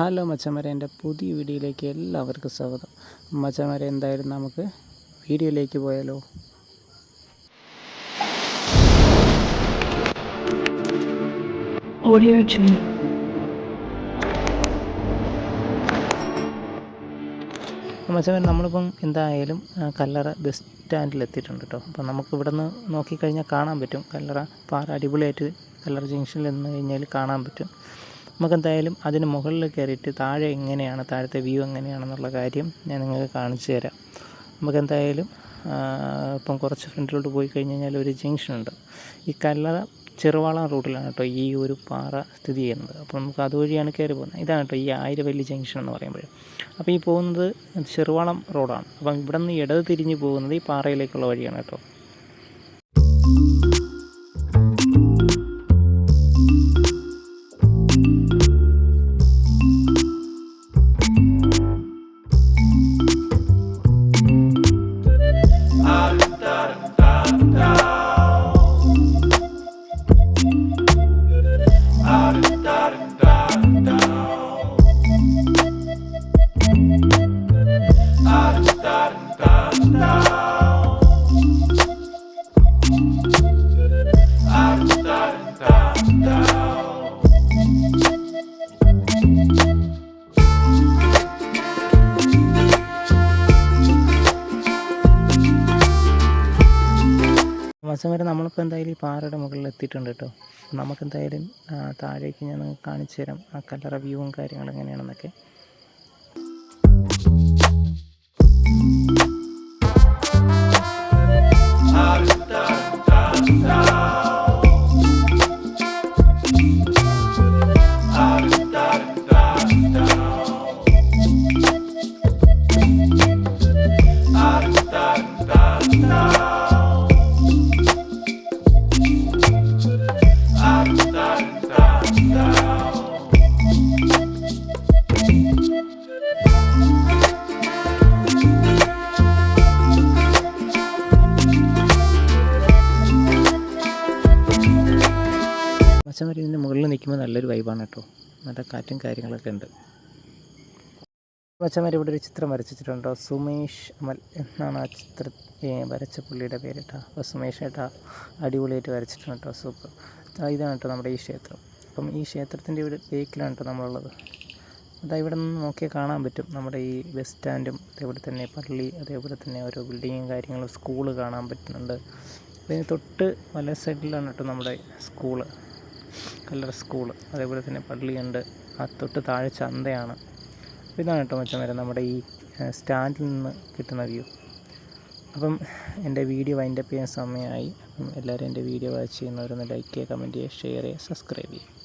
Hello മച്ചന്മാരെ എന്റെ പുതിയ വീഡിയോയിലേക്ക് എല്ലാവർക്കും സ്വാഗതം. മച്ചന്മാരെ എന്തായാലും നമുക്ക് വീഡിയോയിലേക്ക് പോയാലോ. മച്ചന്മാരെ നമ്മളിപ്പം എന്തായാലും കല്ലറ ബസ് സ്റ്റാൻഡിൽ എത്തിയിട്ടുണ്ട് കേട്ടോ അപ്പം നമുക്ക് ഇവിടെ നിന്ന് നോക്കിക്കഴിഞ്ഞാൽ കാണാൻ പറ്റും. കല്ലറ പാറ അടിപൊളിയായിട്ട് കല്ലറ ജംഗ്ഷനിൽ നിന്ന് കഴിഞ്ഞാൽ കാണാൻ പറ്റും. നമുക്ക് എന്തായാലും അതിന് മുകളിൽ കയറിയിട്ട് താഴെ എങ്ങനെയാണ് താഴത്തെ വ്യൂ എങ്ങനെയാണെന്നുള്ള കാര്യം ഞാൻ നിങ്ങൾക്ക് കാണിച്ചു തരാം. നമുക്ക് എന്തായാലും ആ, ഇപ്പം കുറച്ച് ഫ്രണ്ടിലോട്ട് പോയി കഴിഞ്ഞ് കഴിഞ്ഞാൽ ഒരു ജംഗ്ഷൻ ഉണ്ട്. ഈ കല്ലറ ചെറുവാളം റൂട്ടിലാണ് കേട്ടോ ഈ ഒരു പാറ സ്ഥിതി ചെയ്യുന്നത്. അപ്പോൾ നമുക്ക് അതുവഴിയാണ് കയറി പോകുന്നത്. ഇതാണ് കേട്ടോ ഈ ആയിരവല്ലി ജംഗ്ഷൻ എന്ന് പറയുമ്പോൾ. അപ്പോൾ ഈ പോകുന്നത് ചെറുവാളം റോഡാണ് അപ്പം ഇവിടെ നിന്ന് ഇടത് തിരിഞ്ഞ് പോകുന്നത് ഈ പാറയിലേക്കുള്ള വഴിയാണ് കേട്ടോ. മസം വരെ നമ്മളിപ്പോൾ എന്തായാലും ഈ പാറയുടെ മുകളിൽ എത്തിയിട്ടുണ്ട് കേട്ടോ. നമുക്ക് എന്തായാലും താഴേക്ക് ഞാൻ കാണിച്ചു തരാം ആ കല്ലറ വ്യൂവും കാര്യങ്ങളും എങ്ങനെയാണെന്നൊക്കെ. മച്ചം ഇതിന്റെ മുകളിൽ നിൽക്കുമ്പോൾ നല്ലൊരു വൈബാണ് കേട്ടോ. നല്ല കാറ്റും കാര്യങ്ങളൊക്കെ ഉണ്ട്. മച്ചന്മാർ ഇവിടെ ഒരു ചിത്രം വരച്ചിട്ടുണ്ടോ? സുമേഷ് അമൽ എന്നാണ് ആ ചിത്ര വരച്ച പുള്ളിയുടെ പേര് അപ്പോൾ സുമേഷ് ഏട്ടാ അടിപൊളിയായിട്ട് വരച്ചിട്ടുണ്ട്? കേട്ടോ സൂപ്പർ ഇതാണ് കേട്ടോ നമ്മുടെ ഈ ക്ഷേത്രം. അപ്പം ഈ ക്ഷേത്രത്തിന്റെ ഇവിടെ ബേക്കിലാണ് കേട്ടോ നമ്മളുള്ളത്. അതാ ഇവിടെ നിന്ന് നോക്കിയാൽ കാണാൻ പറ്റും. നമ്മുടെ ഈ ബസ് സ്റ്റാൻഡും അതേപോലെ തന്നെ പള്ളി അതേപോലെ തന്നെ ഓരോ ബിൽഡിങ്ങും കാര്യങ്ങളും സ്കൂൾ കാണാൻ പറ്റുന്നുണ്ട്. അതിന് തൊട്ട് വല സൈഡിലാണ് കേട്ടോ നമ്മുടെ സ്കൂൾ. കല്ലറ സ്കൂൾ. അതേപോലെ തന്നെ പള്ളിയുണ്ട്. ആ തൊട്ട് താഴെ ചന്തയാണ്. അപ്പോൾ ഇതാണ് കേട്ടോ മച്ചം വരെ നമ്മുടെ ഈ സ്റ്റാൻഡിൽ നിന്ന് കിട്ടുന്ന വ്യൂ. അപ്പം എന്റെ വീഡിയോ വൈൻഡപ്പ് ചെയ്യാൻ സമയമായി. അപ്പം എല്ലാവരും എന്റെ വീഡിയോ വാച്ച് ചെയ്യുന്നവരൊന്ന് ലൈക്ക് ചെയ്യുക കമന്റ് ചെയ്യുക ഷെയർ ചെയ്യുക സബ്സ്ക്രൈബ് ചെയ്യുക.